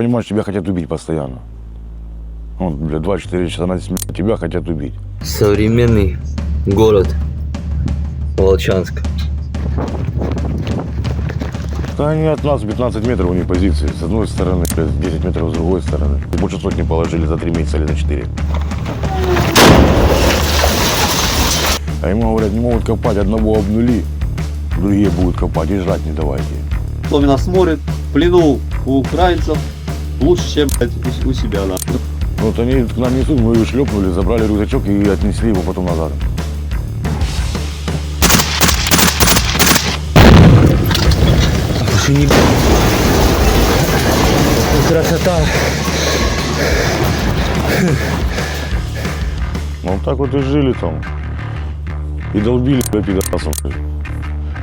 понимаешь, тебя хотят убить постоянно. Вот, бля, 24 часа на день тебя хотят убить. Современный город Волчанск. Да они от нас 15 метров у них позиции. С одной стороны, блядь, 10 метров с другой стороны. Больше сотни положили за 3 месяца или за 4. А ему говорят, не могут копать, одного обнули, другие будут копать и жрать не давайте. Кто нас смотрит, плену у украинцев лучше, чем блядь, у, у себя. На. Вот они к нам несут, мы его шлепнули, забрали рюкзачок и отнесли его потом назад. Слушай, не... Красота. Ну вот так вот и жили там. И долбили бля, пидорасом.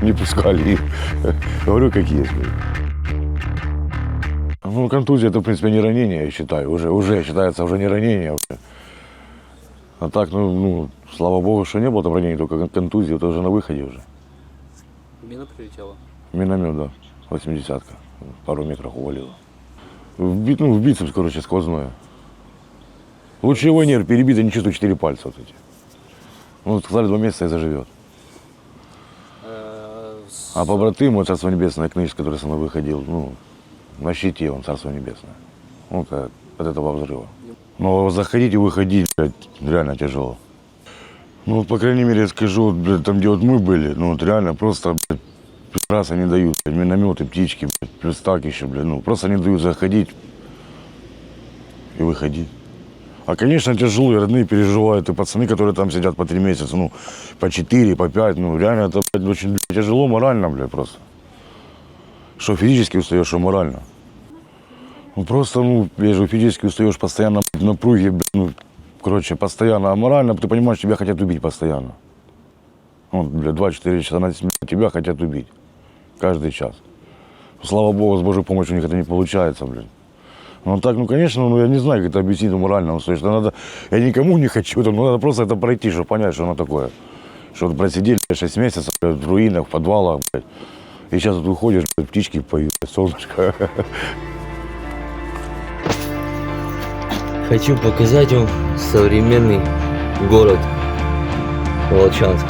Не пускали их. Говорю, как есть. бля. Ну, контузия это, в принципе, не ранение, я считаю. Уже, уже считается уже не ранение. Уже. А так, ну, ну, слава богу, что не было там ранений, только кон- контузия, это уже на выходе уже. Мина прилетела. Миномет, да, 80-ка. Пару метров увалило. В, ну, в бицепс, короче, сквозное. Лучевой нерв перебитый, не чувствую, четыре пальца вот эти. Ну, сказали, два месяца и заживет. Э, А побратым, вот Царство Небесное, книжка, который со мной выходил, ну, на щите он, Царство Небесное. Вот от, от этого взрыва. Но заходить и выходить, блядь, реально тяжело. Ну, вот, по крайней мере, скажу, вот, блядь, там, где вот мы были, ну, вот реально просто, блядь, раз они дают, блядь, минометы, птички, блядь, плюс так еще, блядь, ну, просто они дают заходить и выходить. А, конечно, тяжело, и родные переживают, и пацаны, которые там сидят по три месяца, ну, по четыре, по пять, ну, реально это, блядь, очень блядь, тяжело морально, блядь, просто. Что физически устаешь, что морально. Ну, просто, ну, я же физически устаешь постоянно в напруге, ну, короче, постоянно, а морально ты понимаешь, тебя хотят убить постоянно. Вот, блядь, 24 часа на тебя хотят убить. Каждый час. Слава Богу, с Божьей помощью у них это не получается, блин. Ну так, ну конечно, ну я не знаю, как это объяснить ну, морально. Ну, слушай, надо, я никому не хочу, это, ну, надо просто это пройти, чтобы понять, что оно такое. Что вот просидели 6 месяцев блядь, в руинах, в подвалах, блядь. И сейчас вот выходишь, птички поют, солнышко. Хочу показать вам современный город Волчанск.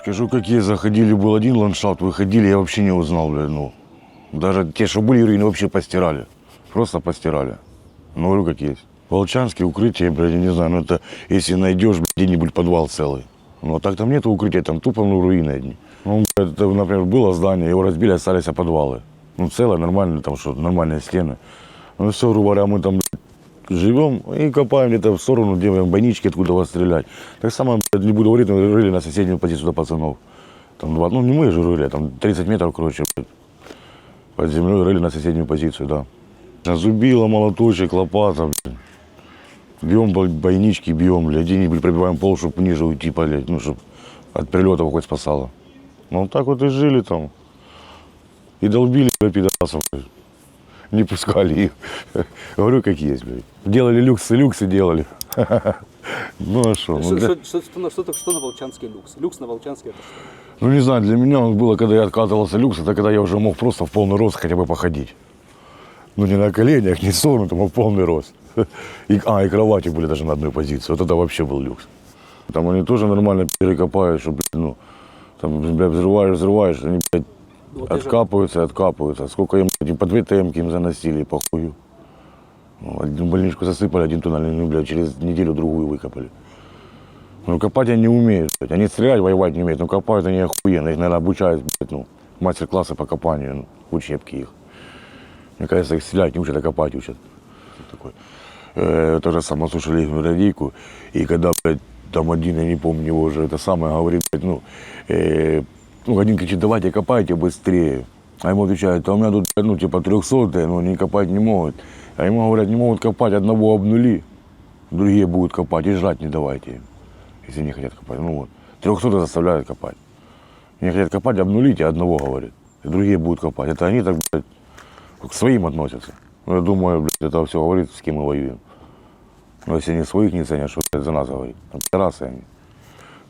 Скажу, какие заходили, был один ландшафт, выходили, я вообще не узнал, блядь, ну. Даже те, что были руины, вообще постирали. Просто постирали. Ну, говорю, как есть. Волчанские укрытия, блядь, я не знаю, ну это если найдешь, блядь, где-нибудь подвал целый. Ну, а так там нет укрытия, там тупо, ну, руины одни. Ну, блядь, это, например, было здание, его разбили, остались подвалы. Ну, целое, нормально, там что, нормальные стены. Ну, все, говоря, мы там, блядь, живем и копаем где-то в сторону, делаем бойнички, откуда вас стрелять. Так само, блядь, не буду говорить, мы рыли на соседнюю позицию до пацанов. Там два, ну, не мы же рыли, а там 30 метров, короче, блядь, под землей рыли на соседнюю позицию, да. Зубила, молоточек, лопата, блядь. Бьем бо- бойнички, бьем, блядь, где-нибудь пробиваем пол, чтобы ниже уйти, блядь, ну, чтобы от прилетов хоть спасало. Ну, так вот и жили там. И долбили, блядь, пидорасов, блядь. Не пускали их. Говорю, как есть, блядь. Делали люксы, люксы делали. Ну, а что? Что, Ну, для- что, что, что на- что, на Волчанске люкс? Люкс на Волчанске это что? Ну, не знаю, для меня он было, когда я откатывался люкс, это когда я уже мог просто в полный рост хотя бы походить. Ну, не на коленях, не согнутым, а в полный рост. И, а, и кровати были даже на одной позиции. Вот это вообще был люкс. Там они тоже нормально перекопают, что, блядь, ну, там, блядь, взрываешь, взрываешь, они, блядь, Вот я же- Откапываются, откапываются. Сколько им, блядь, по две темки им заносили, по хую. Ну, Одну больничку засыпали, один туннель, ну, блядь, через неделю другую выкопали. Ну, копать они не умеют, блядь. Они стрелять, воевать не умеют, но копают они охуенно. Их, наверное, обучают, блядь, ну, мастер-классы по копанию, ну, учебки их. Мне кажется, их стрелять не учат, а копать учат. Что такое? Э, то же самое слушали их радийку, и когда, блядь, там один, я не помню его уже, это самое, говорит, блядь, ну, э, ну, один кричит, давайте копайте быстрее. А ему отвечают, а у меня тут, ну, типа, трехсотые, ну, не копать не могут. А ему говорят, не могут копать, одного обнули, другие будут копать, и жрать не давайте им, если не хотят копать. Ну, вот, трехсотые заставляют копать. Не хотят копать, обнулите, одного, говорит, и другие будут копать. Это они так, блядь, к своим относятся. Ну, я думаю, блядь, это все говорит, с кем мы воюем. Но если они своих не ценят, что блядь, за нас говорит? Пидорасы они.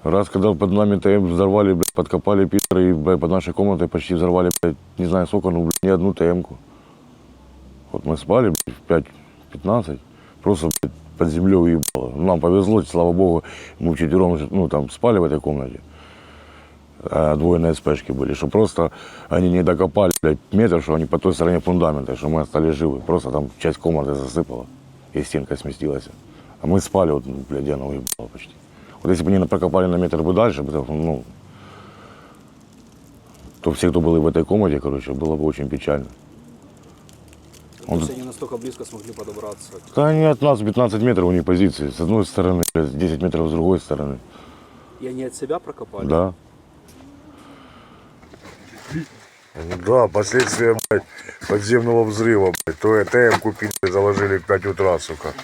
Раз, когда под нами ТМ взорвали, блядь, подкопали пидоры и блядь, под нашей комнатой почти взорвали, блядь, не знаю сколько, ну, блядь, не одну ТМ-ку. Вот мы спали, в 5-15, просто, блядь, под землей уебало. Ну, нам повезло, слава богу, мы вчетвером, ну, там, спали в этой комнате. А двое на СПшке были, что просто они не докопали, блядь, метр, что они по той стороне фундамента, что мы остались живы. Просто там часть комнаты засыпала, и стенка сместилась. А мы спали, вот, блядь, она уебала почти. Вот если бы они прокопали на метр бы дальше, ну, то все, кто были в этой комнате, короче, было бы очень печально. Настолько близко смогли подобраться. Да они от нас 15 метров у них позиции. С одной стороны, блядь, 10 метров с другой стороны. И они от себя прокопали? Да. Да, последствия, блядь, подземного взрыва, блядь. То ТМ купили, заложили в 5 утра, сука.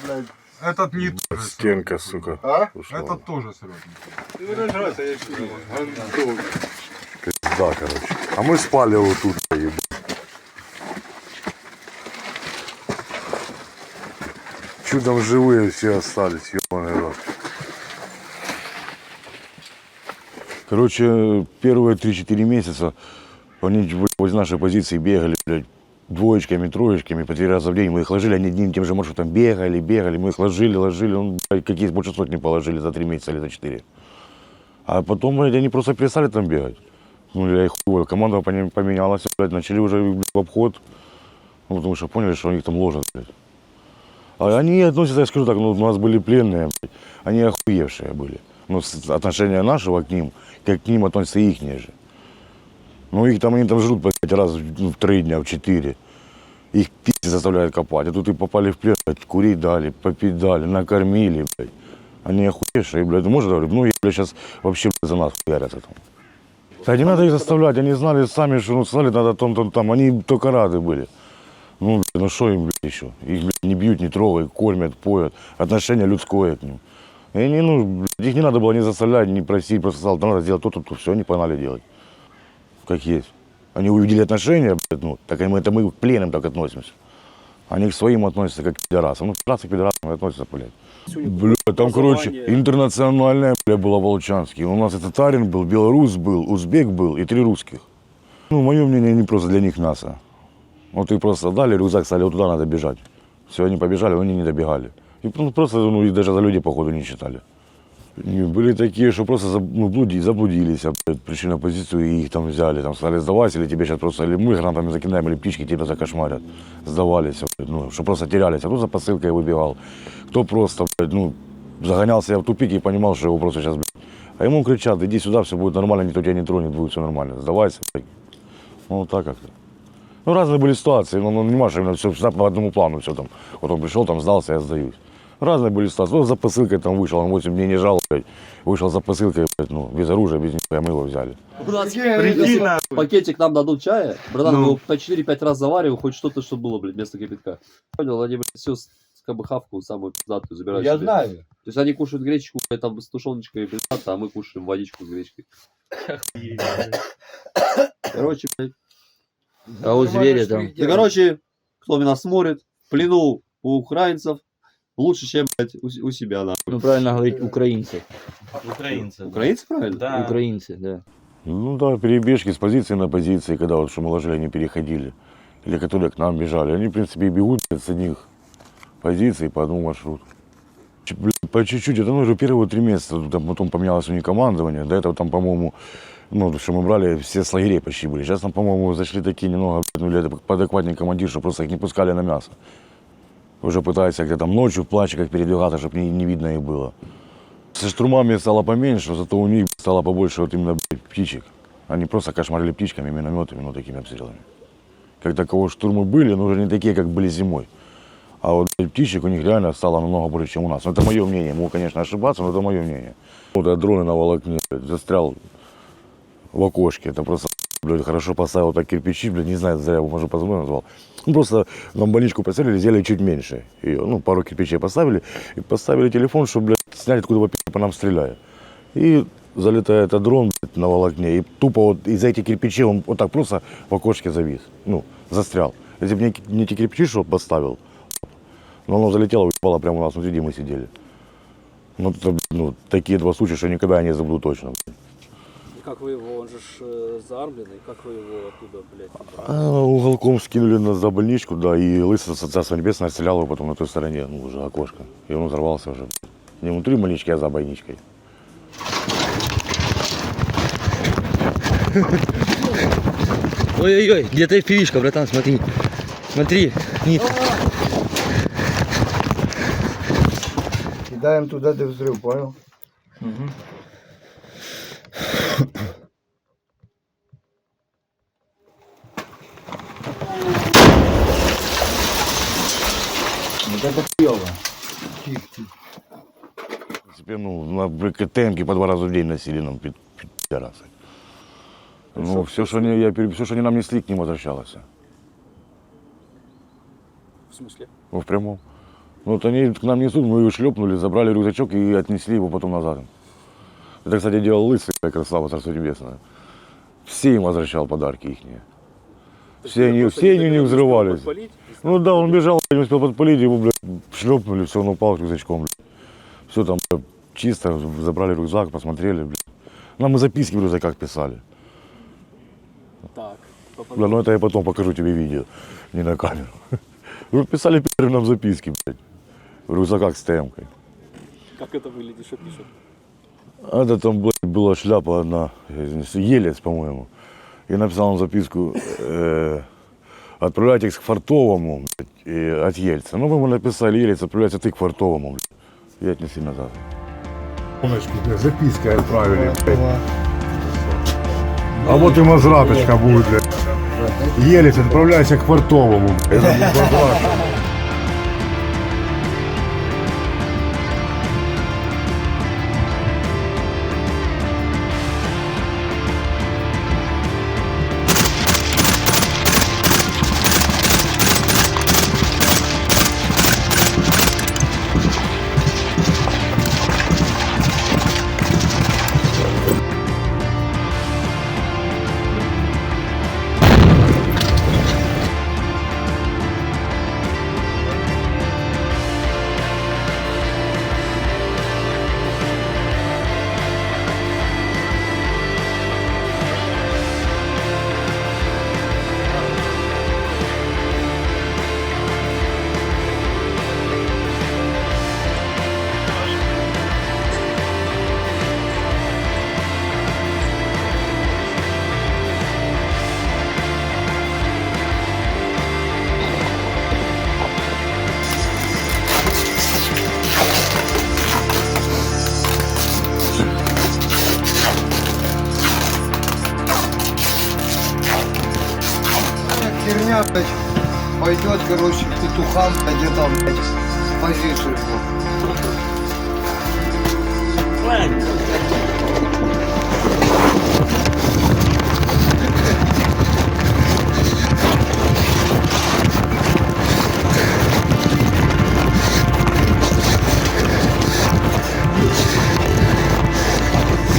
Этот не Стенка, сука. А? Ушла. Этот тоже срет. Да, короче. А мы спали вот тут, Чудом живые все остались, ебаный рот. Короче, первые 3-4 месяца они блядь, возле нашей позиции бегали, блядь, двоечками, троечками, по три раза в день. Мы их ложили, они одним тем же маршрутом бегали, бегали. Мы их ложили, ложили. Ну, блядь, какие больше сотни положили за три месяца или за четыре. А потом, блядь, они просто перестали там бегать. Ну, я их хуй, команда поменялась, блядь, начали уже блядь, в обход. Ну, потому что поняли, что у них там ложат, блядь. А они относятся, я скажу так, ну, у нас были пленные, они охуевшие были. Ну, отношение нашего к ним, как к ним относятся ихние же. Ну, их там, они там жрут, блядь, раз ну, в три дня, в четыре. Их пиздец заставляют копать. А тут и попали в плен, блядь, курить дали, попить дали, накормили, блядь. Они охуевшие, блядь, ну, может, говорю, ну, блядь, сейчас вообще, блядь, за нас хуярятся там. Да не надо их заставлять, они знали сами, что ну, сказали, надо там, там, там, они только рады были. Ну, блядь, ну что им, блядь, еще? Их, блядь, не бьют, не трогают, кормят, поют. Отношение людское к ним. И они, ну, блядь, их не надо было не заставлять, не просить, просто сказал, да надо сделать то-то, то, все, они погнали делать. Как есть. Они увидели отношения, блядь, ну, так мы, это мы к пленным так относимся. Они к своим относятся, как к пидорасам. Ну, пидорасы к пидорасам относятся, блядь. Бля, там, короче, интернациональная, бля, была Волчанский. У нас и татарин был, белорус был, узбек был и три русских. Ну, мое мнение, не просто для них мясо. Вот их просто дали рюкзак, сказали, вот туда надо бежать. Все, они побежали, они не добегали. И ну, просто, ну, и даже за людей, походу, не считали. И были такие, что просто заб- ну, блуди- заблудились, а, пришли на позицию и их там взяли. Там сказали, сдавайся, или тебе сейчас просто, или мы гранатами закидаем, или птички тебя закошмарят. Сдавались, а, ну, что просто терялись. А кто за посылкой выбегал, кто просто, ну, загонял себя в тупик и понимал, что его просто сейчас. А ему кричат, иди сюда, все будет нормально, никто тебя не тронет, будет все нормально. Сдавайся. Ну, вот так как-то. Ну, разные были ситуации, но ну, не можешь именно все всегда по одному плану все там. Вот он пришел, там сдался, я сдаюсь. Разные были ситуации. Вот за посылкой там вышел, он 8 дней не жал, блядь. Вышел за посылкой, блядь, ну, без оружия, без ничего, мы его взяли. У нас, если пакетик нам дадут чая, братан, мы его по 4-5 раз завариваем, хоть что-то, что было, блядь, вместо кипятка. Понял, они, блядь, всю как бы хавку самую пиздатую забирают Я себе. знаю. То есть они кушают гречку, там с тушеночкой и пиздата, а мы кушаем водичку с гречкой. Короче, блядь. А у зверя там. Да, короче, кто меня смотрит, в плену у украинцев лучше, чем, блядь, у, у себя, да. Ну, правильно говорить, украинцы. Украинцы. да. Украинцы, правильно? Да. Украинцы, да. Ну да, перебежки с позиции на позиции, когда вот что мы ложили, они переходили. Или которые к нам бежали. Они, в принципе, и бегут блядь, с одних позиций по одному маршруту. Ч- блядь, По чуть-чуть, это ну, уже первые три месяца, там потом поменялось у них командование. До этого там, по-моему, Ну, что мы брали, все с лагерей почти были. Сейчас там, по-моему, зашли такие немного, ну, или подакватный командир, что просто их не пускали на мясо. Уже пытаются где-то там ночью в плаче как передвигаться, чтобы не, не видно их было. Со штурмами стало поменьше, зато у них стало побольше вот именно птичек. Они просто кошмарили птичками, минометами, ну такими обстрелами. Как такового штурмы были, но уже не такие, как были зимой. А вот птичек у них реально стало намного больше, чем у нас. Ну, это мое мнение. Могу, конечно, ошибаться, но это мое мнение. Вот я дроны на волокне застрял в окошке. Это просто блядь, хорошо поставил так кирпичи, блядь, не знаю, зря его, может, позвонил назвал. Ну, просто нам больничку поставили, сделали чуть меньше. Ее, ну, пару кирпичей поставили, и поставили телефон, чтобы, блядь, снять, откуда по, нам стреляют. И залетает этот дрон блядь, на волокне, и тупо вот из-за этих кирпичей он вот так просто в окошке завис, ну, застрял. Если бы не, не эти кирпичи, что поставил, но оно залетело и упало прямо у нас внутри, где мы сидели. Ну, это, ну, такие два случая, что никогда я не забуду точно. И как вы его, он же ж, э, заармленный, как вы его оттуда, блядь, убрали? А, уголком скинули нас за больничку, да, и лысый со царства небесное стрелял его потом на той стороне, ну, уже окошко. И он взорвался уже. Не внутри больнички, а за больничкой. Ой-ой-ой, где-то fpv братан, смотри. Смотри, Ник. Кидаємо туди, де взрив, понял? В принципе, ну, на БКТМки по два раза в день носили нам пи- пи- пидорасы. Ну, все, что они, я, пере- все, что они нам несли, к ним возвращалось. В смысле? Ну, в прямом. Ну, вот они к нам несут, мы его шлепнули, забрали рюкзачок и отнесли его потом назад. Это, кстати, делал лысый, красава, царство небесное. Все им возвращал подарки их. Все они, все они не взрывались. Ну да, он бежал, не успел подпалить, его, блядь, шлепнули, все, он упал рюкзачком, блядь. Все там блядь, чисто, забрали рюкзак, посмотрели, блядь. Нам и записки в рюкзаках писали. Так. Бля, ну это я потом покажу тебе видео, не на камеру. Ну, писали пидоры нам записки, блядь, в рюкзаках с темкой. Как это выглядит, что пишут? А это там, блядь, была шляпа одна, елец, по-моему. И написал он записку, э, отправляйтесь к Фартовому, блядь, и от Ельца. Ну, мы ему написали, Елец, отправляйся ты к Фартовому, блядь, и отнесли назад. Запиской отправили, блядь. А вот и мазраточка будет, блядь. Елец, отправляйся к Фартовому. блядь.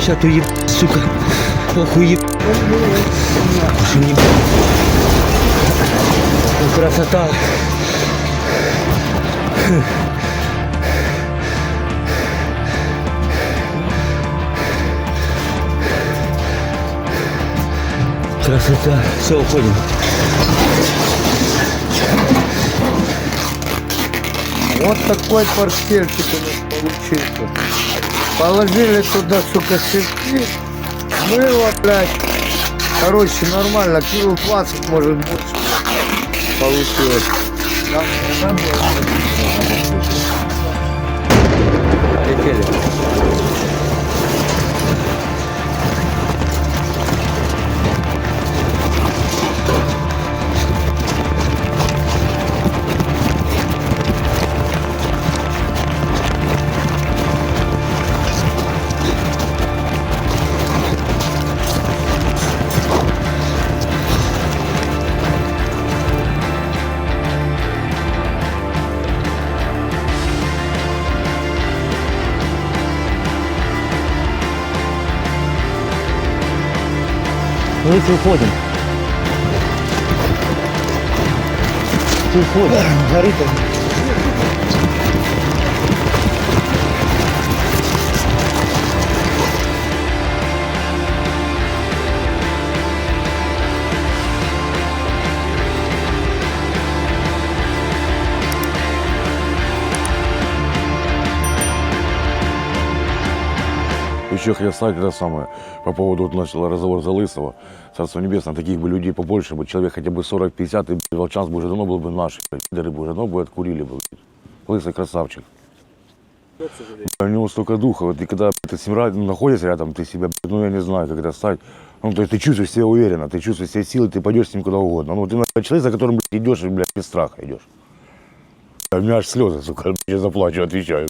Сейчас ты еб, сука. Охуй еб. Что не Ну, красота. Красота. Все, уходим. Вот такой портфельчик у нас получился. Положили туда, сука, сырки, Было, блядь. Короче, нормально, кило 20, может больше. Получилось. Да, да, Полетели. Мы уходим. Уходим. Горит он. Еще сказать это самое, по поводу, вот начал разговор за Лысого, Царство Небесное, таких бы людей побольше бы, человек хотя бы 40-50, и блядь, Волчанск бы уже давно был бы наш, пидоры бы уже давно бы откурили бы. Лысый красавчик. У него столько духа, вот и когда ты с ним находишься рядом, ты себя, ну я не знаю, это стать, ну то есть ты чувствуешь себя уверенно, ты чувствуешь себя силой, ты пойдешь с ним куда угодно. Ну ты блядь, человек, за которым блядь, идешь, и, блядь, без страха идешь. У меня аж слезы, сука, я заплачу, отвечаю.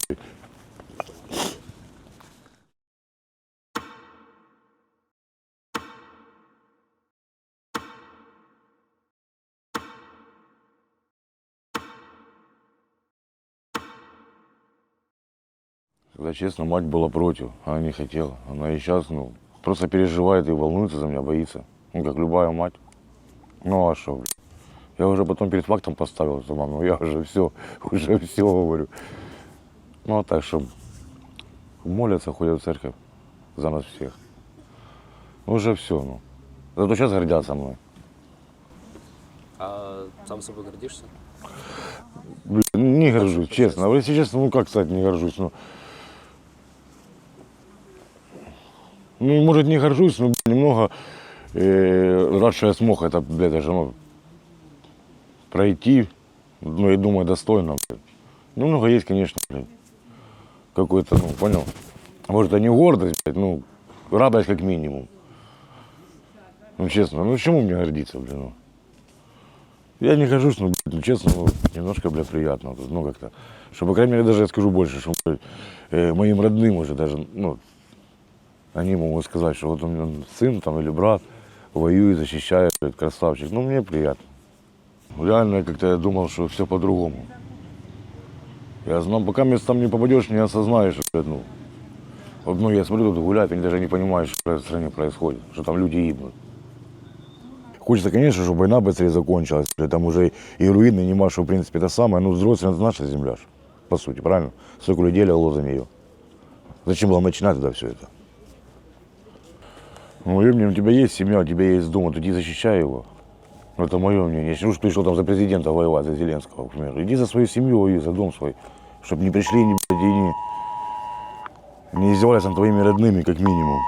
Когда честно, мать была против, она не хотела. Она и сейчас, ну, просто переживает и волнуется за меня, боится. Ну, как любая мать. Ну, а что, блядь? Я уже потом перед фактом поставил, мам, ну я уже все, уже все говорю. Ну, а так, что молятся, ходят в церковь за нас всех. Ну, уже все, ну. Зато сейчас гордятся мной. А сам собой гордишься? Блин, не горжусь, честно. Если честно, ну как сказать, не горжусь, ну. Ну, может, не горжусь, но немного э, рад, что я смог это, блядь, даже, ну, пройти, ну, я думаю, достойно, блядь. Немного есть, конечно, блядь, какой-то, ну, понял? Может, это не гордость, блядь, ну, радость как минимум. Ну, честно, ну, чему мне гордиться, блин, ну? Я не хожусь, ну, блядь, ну, честно, ну, немножко, бля, приятно. Ну, как-то. Что, по крайней мере, даже я скажу больше, что блядь, э, моим родным уже даже, ну, они могут сказать, что вот у меня сын там или брат воюет, защищает, красавчик. Ну, мне приятно. Реально, как-то я думал, что все по-другому. Я знал, пока там не попадешь, не осознаешь, блядь, ну. Вот, ну, я смотрю, тут гуляют, они даже не понимают, что в стране происходит, что там люди гибнут. Хочется, конечно, чтобы война быстрее закончилась. Там уже и руины нема, что, в принципе, это самое. Ну, взрослая это наша земля, по сути, правильно? Сколько людей легло за нее. Зачем было начинать тогда все это? Мое мнение, у тебя есть семья, у тебя есть дом, вот иди защищай его. Ну, Это мое мнение. Если уж пришел там за президента воевать, за Зеленского, к примеру, иди за свою семью воюй, за дом свой. Чтобы не пришли, не, блядь, и не, не издевались над твоими родными, как минимум.